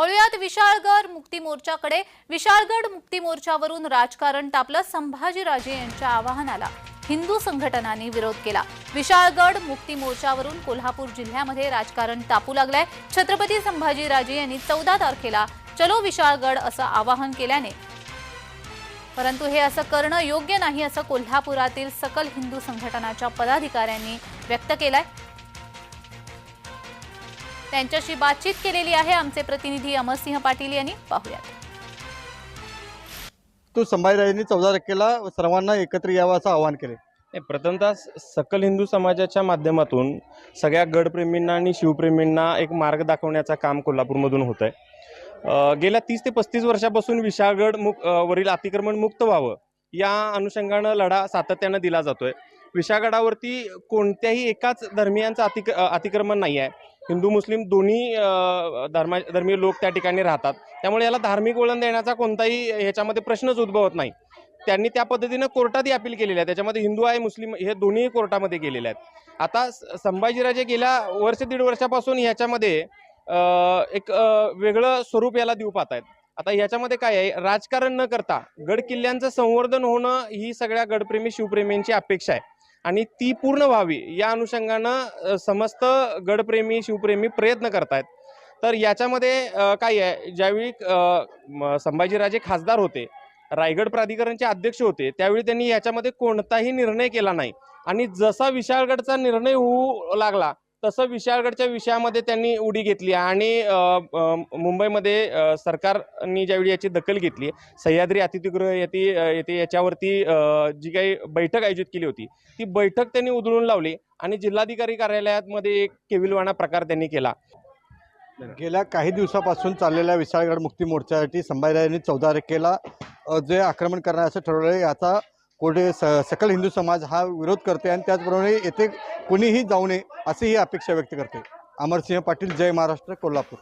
वळूयात विशाळगड मुक्ती मोर्चाकडे. विशाळगड मुक्ती मोर्चावरून राजकारण तापलं संभाजीराजे यांच्या आवाहनाला. हिंदू संघटनांनी विरोध केला. विशाळगड मुक्ती मोर्चावरून कोल्हापूर जिल्ह्यामध्ये राजकारण तापू लागलंय. छत्रपती संभाजीराजे यांनी चौदा तारखेला चलो विशाळगड असं आवाहन केल्याने. परंतु हे असं करणं योग्य नाही असं कोल्हापुरातील सकल हिंदू संघटनाच्या पदाधिकाऱ्यांनी व्यक्त केलंय. त्यांच्याशी बातचीत केलेली आहे आमचे प्रतिनिधी अमरसिंह पाटील यांनी. पाहुयात. तो संभाजीराजांनी चौदा तारखेला सर्वांना एकत्र यावं असं आवाहन केले. नाही प्रथमतः सकल हिंदू समाजाच्या माध्यमातून सगळ्या गडप्रेमींना आणि शिवप्रेमींना एक मार्ग दाखवण्याचं काम कोल्हापूरमधून होत आहे गेल्या तीस ते पस्तीस वर्षापासून विशाळगड मुक वरील अतिक्रमण मुक्त व्हावं या अनुषंगानं लढा सातत्यानं दिला जातोय. विशाळगडावरती कोणत्याही एकाच धर्मियांचं अतिक अतिक्रमण नाही आहे हिंदू मुस्लिम दोन्ही धर्मा धर्मीय लोक त्या ठिकाणी राहतात. त्यामुळे याला धार्मिक वळण देण्याचा कोणताही ह्याच्यामध्ये प्रश्नच उद्भवत नाही. त्यांनी त्या पद्धतीनं कोर्टातही अपील केलेली आहे. त्याच्यामध्ये हिंदू आहे मुस्लिम हे दोन्ही कोर्टामध्ये गेलेले आहेत. आता संभाजीराजे गेल्या वर्ष दीड वर्षापासून ह्याच्यामध्ये एक वेगळं स्वरूप याला देऊ पाहत आहेत आता ह्याच्यामध्ये काय आहे? राजकारण न करता गड किल्ल्यांचं संवर्धन होणं ही सगळ्या गडप्रेमी शिवप्रेमींची अपेक्षा आहे. आणि ती पूर्ण व्हावी या अनुषंगानं समस्त गडप्रेमी शिवप्रेमी प्रयत्न करतायत. तर याच्यामध्ये काय आहे ज्यावेळी संभाजीराजे खासदार होते रायगड प्राधिकरणचे अध्यक्ष होते त्यावेळी त्यांनी याच्यामध्ये कोणताही निर्णय केला नाही. आणि जसा विशाळगडचा निर्णय होऊ लागला तसं विशाळगडच्या विषयामध्ये त्यांनी उडी घेतली आणि मुंबईमध्ये सरकारनी ज्यावेळी याची दखल घेतली सह्याद्री अतिथीगृह येथे येते येथे याच्यावरती जी काही बैठक आयोजित केली होती ती बैठक त्यांनी उधळून लावली आणि जिल्हाधिकारी कार्यालयामध्ये एक केविलवाणा प्रकार त्यांनी केला. गेल्या काही दिवसापासून चाललेल्या विशाळगड मुक्ती मोर्चासाठी संभाजीराजांनी चौदा तारखेला जे आक्रमण करण्याचं ठरवलं आहे याचा कोठे स सकल हिंदू समाज हा विरोध करते आणि त्याचप्रमाणे येथे कोणीही जाऊ नये अशी ही अपेक्षा व्यक्त करते. अमरसिंह पाटील जय महाराष्ट्र कोल्हापूर.